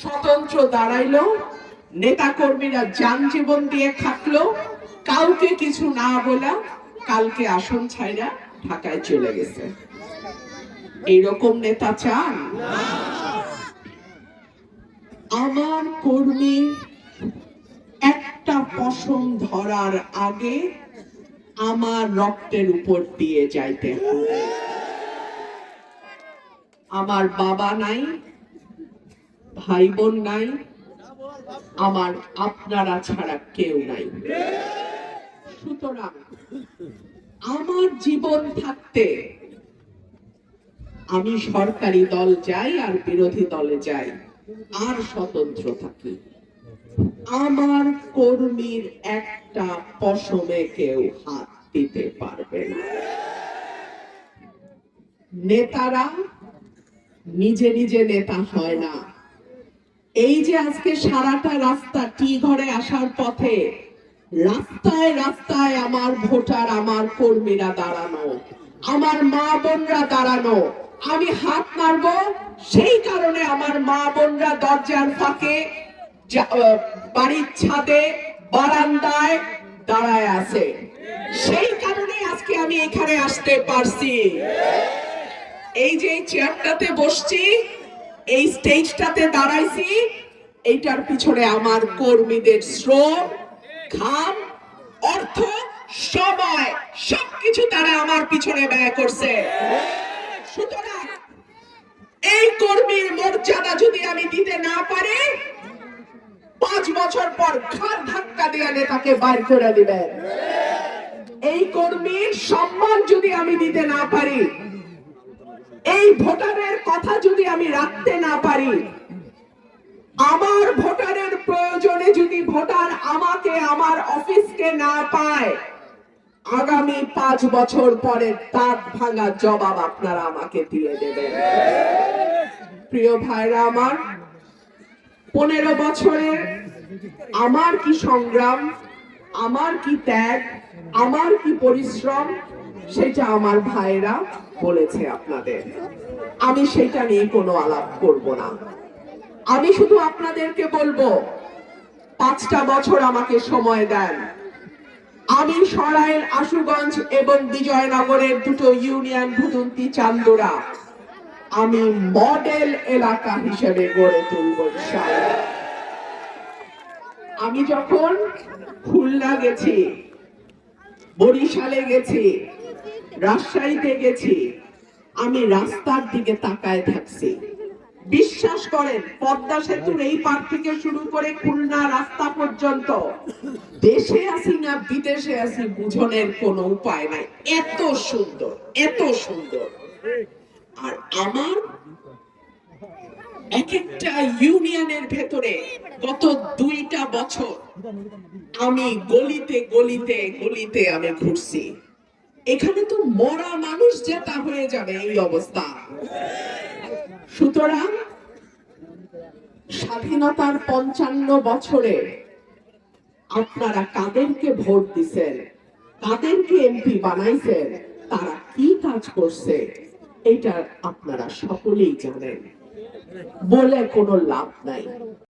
স্বতন্ত্র দাঁড়াইলো নেতা কর্মীরা যান জীবন দিয়ে খাটলো কাউকে কিছু না বলা, কালকে আসন ছাইরা ঢাকায় চলে গেছে। এইরকম নেতা চান? আমার কর্মী একটা পশম ধরার আগে আমার রক্তের উপর দিয়ে যাইতে হবে। আমার বাবা নাই ভাই বোন নাই, আমার আপনারা ছাড়া কেউ নাই। সুতরাং আমার জীবন থাকতে আমি সরকারি দল যাই আর বিরোধী দলে যাই, আর স্বতন্ত্র থাকি। আমার কর্মীর একটা পশমে কেউ হাত দিতে পারবে না। নেতারা নিজে নিজে নেতা হয় না। এই যে আজকে সারাটা রাস্তা টি ঘরে আসার পথে, রাস্তায় রাস্তায় আমার ভোটার, আমার কর্মীরা দাঁড়ানো, আমার মা বোনরা দাঁড়ানো, আমি হাত নাড়বো সেই কারণে আমার মা বোনরা দরজার ফাঁকে বাড়ির ছাদে, বারান্দায় দাঁড়ায় আছে। সেই কারণে আজকে আমি এখানে আসতে পারছি। এই যে চেয়ারটাতে বসছি এই স্টেজটাতে দাঁড়াইছি, এইটার পিছনে আমার কর্মীদের শ্রম, ঘাম, অর্থ, সময়, সবকিছু তারা আমার পিছনে ব্যয় করছে। সুতরাং এই কর্মীর মর্যাদা যদি আমি দিতে না পারি, পাঁচ বছর পর ঘাট ধাক্কা দিয়ে নেতাকে বাইর করে দিবেন। এই কর্মীর সম্মান যদি আমি দিতে না পারি এই ভোটারের কথা যদি আমি রাখতে না পারি, আমার ভোটারের প্রয়োজনে যদি ভোটার আমাকে আমার অফিসকে না পায়, আগামী পাঁচ বছর পরে দাঁত ভাঙা জবাব আপনারা আমাকে দিয়ে দেবেন। প্রিয় ভাইরা আমার, পনেরো বছরের আমার কি সংগ্রাম, আমার কি ত্যাগ, আমার কি পরিশ্রম সেটা আমার ভাইরা বলেছে আপনাদের। আমি সেটা নিয়ে কোনো আলাপ করব না। আমি শুধু আপনাদেরকে বলব, পাঁচটা বছর আমাকে সময় দেন। আমি সরাইল, আশুগঞ্জ এবং বিজয়নগরের দুটো ইউনিয়ন ভুতুন্তি চান্দোরা। আমি মডেল এলাকা হিসেবে গড়ে তুলব আমি যখন খুলনা গেছি, বরিশালে গেছি রাজশাহীতে গেছি। আমি রাস্তার দিকে তাকায় থাকছি। বিশ্বাস করেন, পদ্মা সেতুর এই পার থেকে শুরু করে খুলনা রাস্তা পর্যন্ত। দেশে আছি না বিদেশে আছি বুঝনের কোনো উপায় নাই। এত সুন্দর এত সুন্দর। আর আমার এক একটা ইউনিয়নের ভেতরে গত দুইটা বছর আমি গলিতে গলিতে গলিতে আমি ঘুরছি। এখানে তো মরা মানুষ যেটা হয়ে যাবে এই অবস্থা। সুতরাং স্বাধীনতার পঞ্চান্ন বছরে আপনারা কাদেরকে ভোট দিছেন, কাদেরকে এমপি বানাইছেন, তারা কি কাজ করছে এটা আপনারা সকলেই জানেন। বলে কোনো লাভ নাই।